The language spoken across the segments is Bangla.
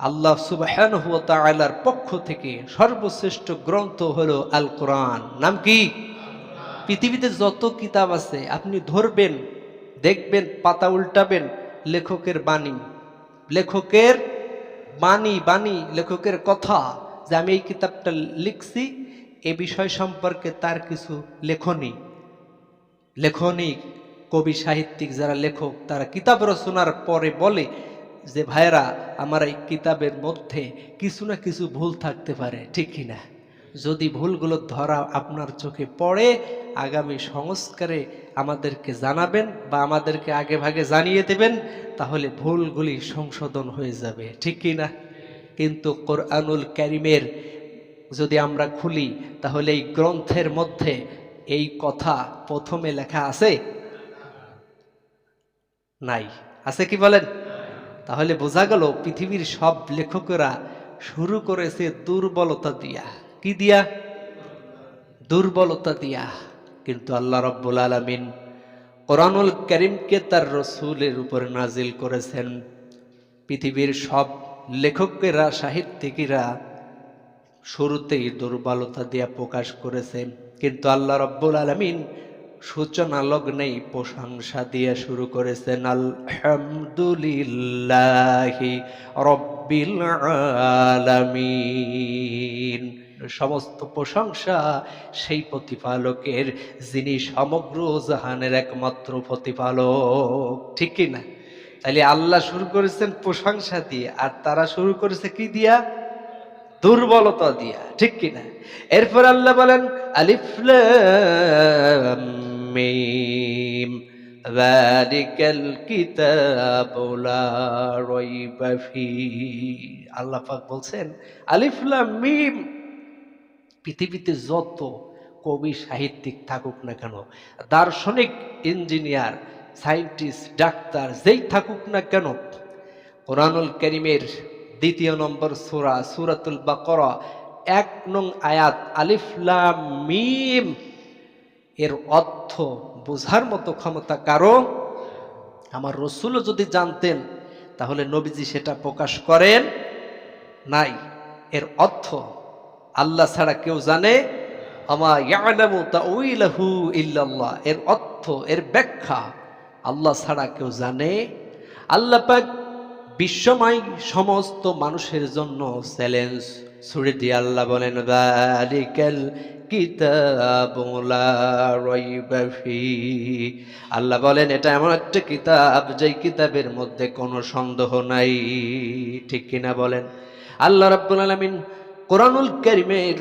আল্লাহ সুবহান তাআলার পক্ষ থেকে সর্বশ্রেষ্ঠ গ্রন্থ হলো আল কোরআন নাম কি? পৃথিবীতে যত কিতাব আছে, আপনি ধরবেন, দেখবেন, পাতা উল্টাবেন, লেখকের বাণী। লেখকের বাণী বাণী, লেখকের কথা যে আমি এই কিতাবটা লিখছি, এ বিষয় সম্পর্কে তার কিছু লেখনী। লেখনী, কবি, সাহিত্যিক যারা লেখক, তারা কিতাব রচনার পরে বলে যে ভাইরা আমার এই কিতাবের মধ্যে কিছু না কিছু ভুল থাকতে পারে, ঠিক কিনা যদি ভুলগুলো ধরা আপনার চোখে পড়ে, আগামী সংস্কারে আমাদেরকে জানাবেন বা আমাদেরকে আগে ভাগে জানিয়ে দেবেন, তাহলে ভুলগুলি সংশোধন হয়ে যাবে, ঠিক কিনা কিন্তু কোরআনুল ক্যারিমের যদি আমরা খুলি, তাহলে এই গ্রন্থের মধ্যে এই কথা প্রথমে লেখা আছে? নাই। আছে কি বলেন? তাহলে বোঝা গেল পৃথিবীর সব লেখকেরা শুরু করেছে দুর্বলতা দিয়া। কি দিয়া? দুর্বলতা দিয়া। কিন্তু আল্লাহ রব্বুল আলমিন কোরআনুল করিমকে তার রসুলের উপর নাজিল করেছেন। পৃথিবীর সব লেখকেরা, সাহিত্যিকেরা শুরুতেই দুর্বলতা দিয়া প্রকাশ করেছেন কিন্তু আল্লাহ রব্বুল আলমিন সূচনা লগ্নেই প্রশংসা দিয়ে শুরু করেছেন, আলহামদুলিল্লাহি রব্বিল আলামিন। সমস্ত প্রশংসা সেই প্রতিপালকের, যিনি সমগ্র জাহানের একমাত্র প্রতিপালক। ঠিক না? তাহলে আল্লাহ শুরু করেছেন প্রশংসা দিয়ে, আর তারা শুরু করেছে কি দিয়া? দুর্বলতা দিয়া। ঠিক কিনা এরপর আল্লাহ বলেন, আলিফ মিম যালিকাল কিতাবু লা রাইবা ফি আল্লাহ বলছেন, আলিফ মিম, পৃথিবীতে যত কবি সাহিত্যিক থাকুক না কেন, দার্শনিক, ইঞ্জিনিয়ার, সায়েন্টিস্ট, ডাক্তার, যেই থাকুক না কেন, কোরআনুল করিমের দ্বিতীয় নম্বর সুরা, সুরাতুল বাকরা, এক নং আয়াত আলিফলাম মিম এর অর্থ বোঝার মতো ক্ষমতা কারও? আমার রসুলও যদি জানতেন, তাহলে নবীজি সেটা প্রকাশ করেন নাই। এর অর্থ আল্লাহ ছাড়া কেউ জানে? এর অর্থ, এর ব্যাখ্যা আল্লাহ ছাড়া কেউ জানে? আল্লাহ বিশ্বময় সমস্ত মানুষের জন্য চ্যালেঞ্জ ছুড়ে দিয়ে আল্লাহ বলেন যালিকাল কিতাবু লা আল্লাহ বলেন, এটা এমন একটা কিতাব যেই কিতাবের মধ্যে কোনো সন্দেহ নাই। ঠিক কিনা বলেন? আল্লাহ রাব্বুল আলামিন কোরআনুল কারিমের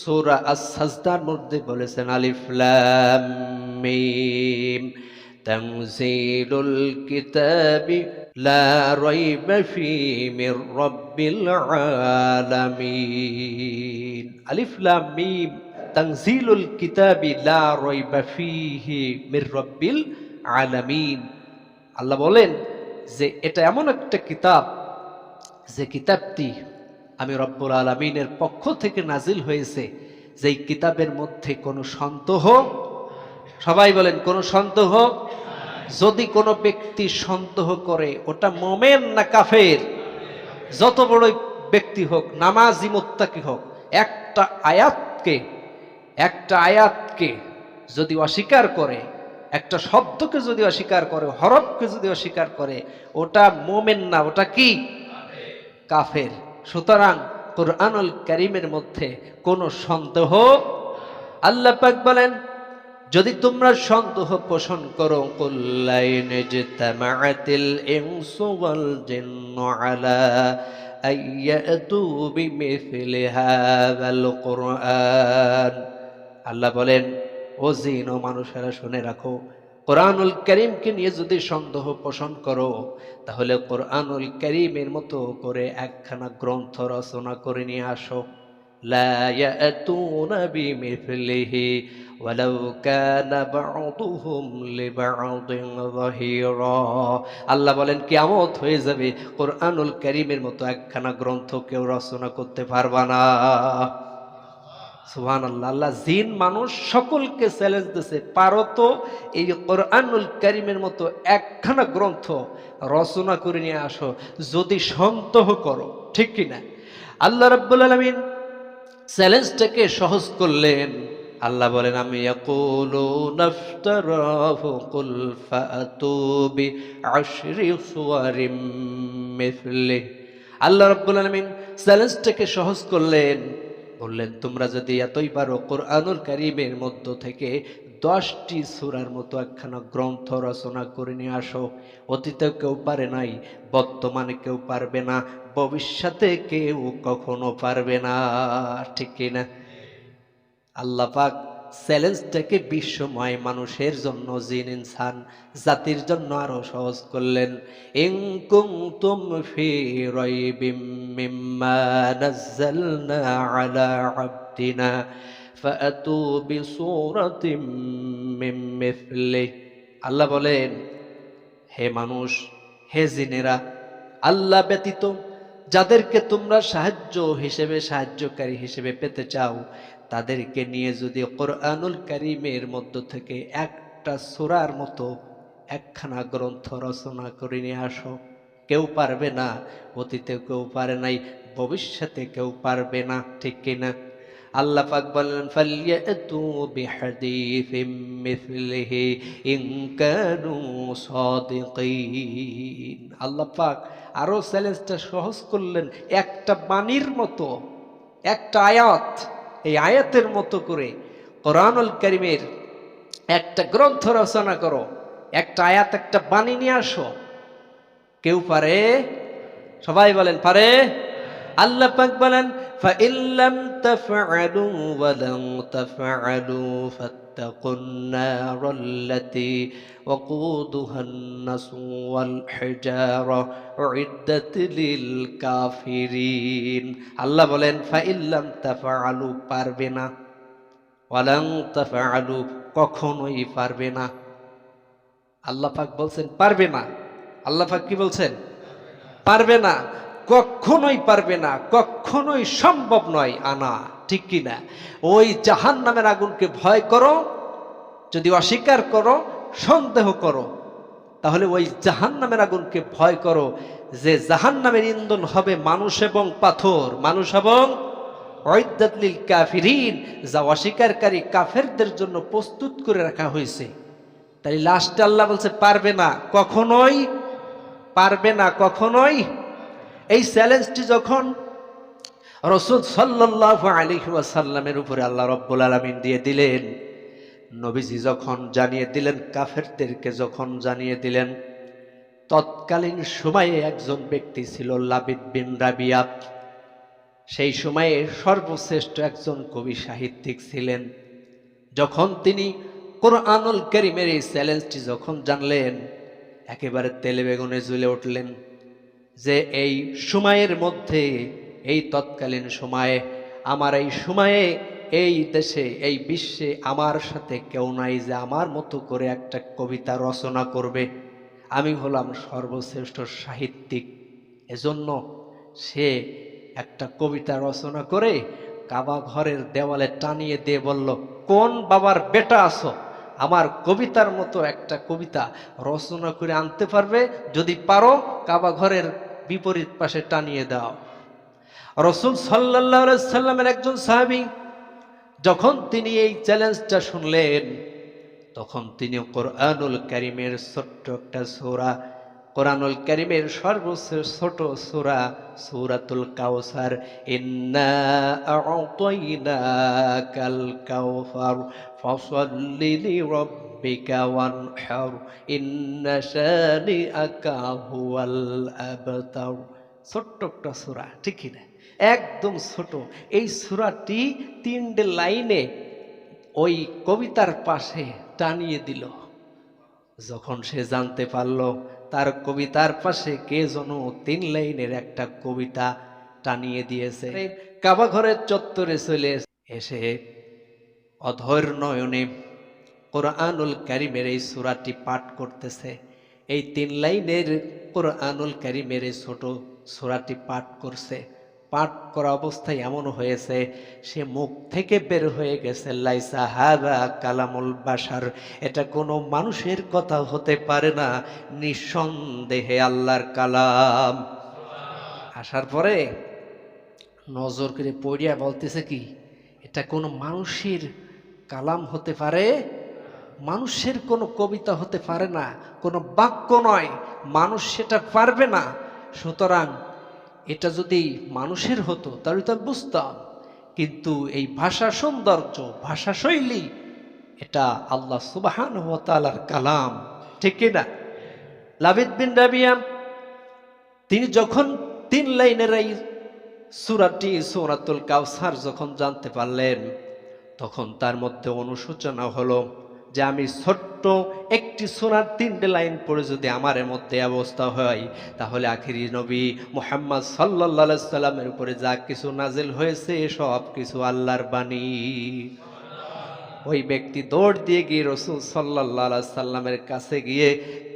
সূরা আস-সাজদার মধ্যে বলেছেন, আলিফ তানজিলুল কিতাবি লা রাইবা ফি মির রাব্বিল আলামিন আলিফ লাম মিম তানজিলুল কিতাবি লা রাইবা ফিহি মির রাব্বিল আলামিন আল্লাহ বলেন যে এটা এমন একটা কিতাব যে কিতাবটি আমি রব্বুল আলমিনের পক্ষ থেকে নাজিল হয়েছে, যেই কিতাবের মধ্যে কোনো সন্দেহ সবাই বলেন, কোনো সন্দেহ? যদি কোনো ব্যক্তি সন্দেহ করে, ওটা মোমেন না কাফের? যত বড় ব্যক্তি হোক, নামাজি মোত্তাকি হোক, একটা আয়াতকে একটা আয়াতকে যদি অস্বীকার করে, একটা শব্দকে যদি অস্বীকার করে, হরফকে যদি অস্বীকার করে, ওটা মোমেন না, ওটা কি? কাফের। সুতরাং কোরআনুল করিমের মধ্যে কোনো সন্দেহ? আল্লাহ পাক বলেন যদি তোমরা সন্দেহ পোষণ করো কল্লাইন তামাতিল ইনসু ওয়াল জিন্নু আলা আইয়াতু বিমিসলি হাযাল কুরআন আল্লাহ বলেন, ও জিন ও মানুষেরা শুনে রাখো, কোরআনুল করিমকে নিয়ে যদি সন্দেহ পোষণ করো, তাহলে কোরআনুল করিমের মতো করে একখানা গ্রন্থ রচনা করে নিয়ে আসো। লা ইয়াতুনা বিমিসলিহি ولو كان بعضهم لبعض ظهيرا আল্লাহ বলেন কিয়ামত হয়ে যাবে কোরআনুল করিমের মতো একখানা গ্রন্থ কেউ রচনা করতে পারবা না সুহান আল্লাহ আল্লাহ জিন মানুষ সকলকে চ্যালেঞ্জ দিছে পারো তো এই কোরআনুল করিমের মতো একখানা গ্রন্থ রচনা করে নিয়ে আসো যদি সন্দেহ করো ঠিক কিনা আল্লাহ রাব্বুল আলামিন চ্যালেঞ্জটাকে সহজ করলেন আল্লাহ বলেন, আমি আল্লাহ রাব্বুল আলামিন চ্যালেঞ্জটাকে সহজ করলেন, বললেন, তোমরা যদি এতই পারো কোরআনুল কারিমের মধ্য থেকে দশটি সুরার মতো একখানা গ্রন্থ রচনা করে নিয়ে আসো। অতীতে কেউ পারে নাই, বর্তমানে কেউ পারবে না, ভবিষ্যতে কেউ কখনো পারবে না। ঠিক কিনা? আল্লাহ পাক চ্যালেঞ্জটাকে বিশ্বময় মানুষের জন্য জিন, ইনসান, জাতির জন্য আরও সহজ করলেন। ইন কুনতুম ফি রাইবিম আল্লাহ বলেন, হে মানুষ, হে জিনেরা, আল্লাহ ব্যতীত যাদেরকে তোমরা সাহায্য হিসেবে, সাহায্যকারী হিসেবে পেতে চাও তাদেরকে নিয়ে যদি কোরআনুল কারিমের মধ্য থেকে একটা সুরার মতো একখানা গ্রন্থ রচনা করে নিয়ে আসো। কেউ পারবে না, অতীতে কেউ পারে নাই, ভবিষ্যতে কেউ পারবে না, ঠিক কিনা আল্লাহ পাক বলেন ফালিয়াতু বিহাদিসিম মিথলিহি ইন কানু সাদিকিন। আল্লাহ পাক আরও চ্যালেঞ্জটা সহজ করলেন, একটা বাণীর মতো, একটা আয়াত এই আয়াতের মতো করে কোরআনুল কারিমের একটা গ্রন্থ রচনা করো একটা আয়াত একটা বাণী নিয়ে আসো কেউ পারে সবাই বলেন পারে আল্লাহ পাক বলেন فإن لم تفعلوا ولن تفعلوا فاتقوا النار التي وقودها الناس والحجارة أعدت للكافرين আল্লাহ বলেন فإن لم تفعلوا পারবে না ওয়ালাং তাফআলু কখনোই পারবে না আল্লাহ পাক বলছেন পারবে না আল্লাহ পাক কি বলছেন পারবে না কখনোই পারবে না কখনোই সম্ভব নয় আনা ঠিক কি না ওই জাহান নামের আগুনকে ভয় করো, যদি অস্বীকার করো, সন্দেহ করো। তাহলে ওই জাহান নামের আগুনকে ভয় করো যে জাহান নামের ইন্ধন হবে মানুষ এবং পাথর। মানুষ এবং ঐদাতলিল কাফিরিন, যা অস্বীকারী কাফেরদের জন্য প্রস্তুত করে রাখা হয়েছে। তাই লাস্টে আল্লাহ বলছে, পারবে না, কখনোই, পারবে না, কখনোই। এই চ্যালেঞ্জটি যখন রসুল সাল্লাহ আলিহি ওয়াসাল্লামের উপরে আল্লাহ রব্বুল আলমিন দিয়ে দিলেন। নবীজি যখন জানিয়ে দিলেন, কাফেরদেরকে যখন জানিয়ে দিলেন, তৎকালীন সময়ে একজন ব্যক্তি ছিল লাবিদ বিন রাবিয়াত সেই সময়ে সর্বশ্রেষ্ঠ একজন কবি সাহিত্যিক ছিলেন। যখন তিনি কোরআনুল করিমের এই চ্যালেঞ্জটি যখন জানলেন, একেবারে তেলে বেগুনে জ্বলে উঠলেন যে এই সময়ের মধ্যে এই তৎকালীন সময়ে, আমার এই সময়ে, এই দেশে, এই বিশ্বে আমার সাথে কেউ নাই যে আমার মতো করে একটা কবিতা রচনা করবে। আমি হলাম সর্বশ্রেষ্ঠ সাহিত্যিক। এজন্য সে একটা কবিতা রচনা করে কাবা ঘরের দেওয়ালে টানিয়ে দিয়ে বলল, কোন বাবার বেটা আছো? আমার কবিতার মতো একটা কবিতা রচনা করে আনতে পারবে? যদি পারো, কাবা ঘরের বিপরীত পাশে টানিয়ে দাও। রসুল সাল্লাহ সাল্লামের একজন সাহাবি, যখন তিনি এই চ্যালেঞ্জটা শুনলেন, তখন তিনি কোরআনুল করিমের ছোট্ট একটা সোরা, কোরআনুল করিমের সর্বশ্রেষ্ঠ ছোট সোরা, সূরাতুল কাউসার ছোট্ট একটা সূরা, ঠিক কি না? একদম ছোট। এই সূরাটি তিনটে লাইনে ওই কবিতার পাশে টানিয়ে দিল। যখন সে জানতে পারল, তার কবিতার পাশে কে যেন তিন লাইনের একটা কবিতা টানিয়ে দিয়েছে। কাবা ঘরের চত্বরে চলে এসে অধৈর নয়নে কোরআনুল কারিমের এই সুরাটি পাঠ করতেছে। এই তিন লাইনের কোরআনুল কারিমের এই ছোট সুরাটি পাঠ করছে। পাঠ করা অবস্থায় এমন হয়েছে, সে মুখ থেকে বের হয়ে গেছে, লাইসা হাদা কালামুল বাসার এটা কোনো মানুষের কথা হতে পারে না, নিঃসন্দেহে আল্লাহর কালাম। আসার পরে নজর করে পড়িয়া বলতেছে কি, এটা কোনো মানুষের কালাম হতে পারে? মানুষের কোনো কবিতা হতে পারে না, কোনো বাক্য নয়, মানুষ সেটা পারবে না। সুতরাং এটা যদি মানুষের হতো, তাহলে তো বুঝতাম। কিন্তু এই ভাষা সৌন্দর্য, ভাষা শৈলী, এটা আল্লাহ সুবাহান তালার কালাম, ঠিক কিনা লাবিদ বিন রাবিয়াম তিনি যখন তিন লাইনের এই সুরাটি সৌরাতুল কাউসার যখন জানতে পারলেন, তখন তার মধ্যে অনুশোচনা হলো যে আমি ছোট্ট একটি সোনার তিনটে লাইন পড়ে যদি আমার মধ্যে অবস্থা হয়, তাহলে আখিরি নবী মোহাম্মদ সাল্লা সাল্লামের উপরে যা কিছু নাজিল হয়েছে, সব কিছু আল্লাহর বাণী। ওই ব্যক্তি দৌড় দিয়ে গিয়ে রসুল সাল্লাহ সাল্লামের কাছে গিয়ে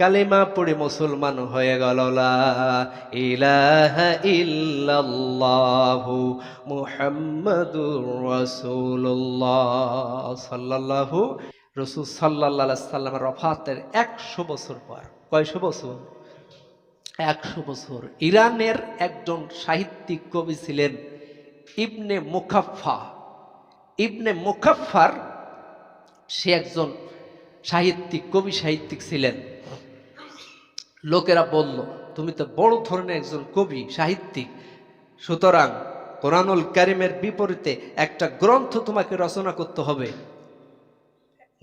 কালিমা পড়ে মুসলমান হয়ে গেল ইল্লাল্লাহু মুহাম্মাদুর রাসূলুল্লাহ সাল্লাল্লাহু রসুল সাল্লাহ সাল্লামের রফাতের একশো বছর পর, কয়শো বছর? একশো বছর। ইরানের একজন সাহিত্যিক কবি ছিলেন ইবনে মুখাফা ইবনে মুখাফার সে একজন সাহিত্যিক, কবি সাহিত্যিক ছিলেন। লোকেরা বলল, তুমি তো বড় ধরনের একজন কবি, সাহিত্যিক। সুতরাং কোরআনুল কারিমের বিপরীতে একটা গ্রন্থ তোমাকে রচনা করতে হবে।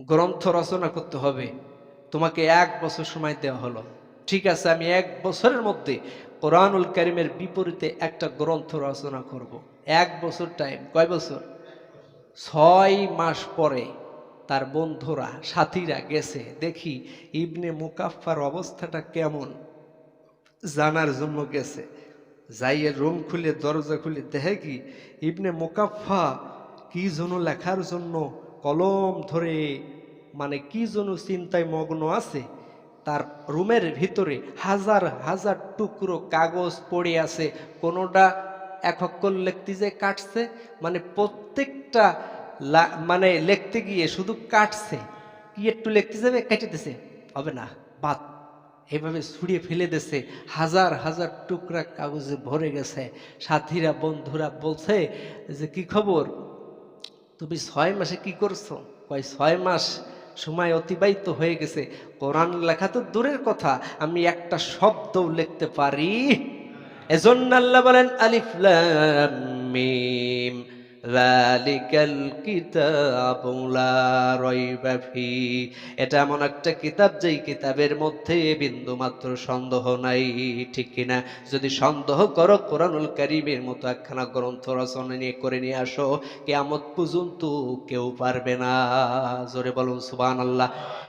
গ্রন্থ রচনা করতে হবে। তোমাকে এক বছর সময় দেওয়া হলো। ঠিক আছে, আমি এক বছরের মধ্যে কোরআনুল কারিমের বিপরীতে একটা গ্রন্থ রচনা করব। এক বছর টাইম কয় বছর? ছয় মাস পরে তার বন্ধুরা, সাথীরা গেছে। দেখি ইবনে মুকাফার অবস্থাটা কেমন? জানার জন্য গেছে। যাইয়ে রুম খুলে, দরজা খুলে দেখে কি ইবনে মুকাফা কি জন্য লেখার জন্য কলম ধরে মানে কি জন্য চিন্তায় মগ্ন আছে, তার রুমের ভিতরে হাজার হাজার টুকরো কাগজ পড়ে আছে, কোনোটা এক অক্ষর লিখতে যে কাটছে মানে প্রত্যেকটা মানে লিখতে গিয়ে শুধু কাটছে, কি একটু লিখতে যাবে, কেটে দিছে, হবে না, বাদ। এভাবে ছুড়িয়ে ফেলে দিছে, হাজার হাজার টুকরা কাগজে ভরে গেছে। সাথীরা, বন্ধুরা বলছে যে, কি খবর? তুমি ছয় মাসে কি করছ? কয়, ছয় মাস সময় অতিবাহিত হয়ে গেছে। কোরআন লেখা তো দূরের কথা, আমি একটা শব্দ লিখতে পারি। এজন্য আল্লাহ বলেন, আলিফ লাম মিম। যালিকাল এটা এমন একটা কিতাব যেই কিতাবের মধ্যে বিন্দু মাত্র সন্দেহ নাই, ঠিক কিনা? যদি সন্দেহ করো, কোরআনুল কারিমের মতো একখানা গ্রন্থ রচনা নিয়ে করে নিয়ে আসো, কেয়ামত পর্যন্ত কেউ পারবে না। জোরে বলুন সুবহানাল্লাহ।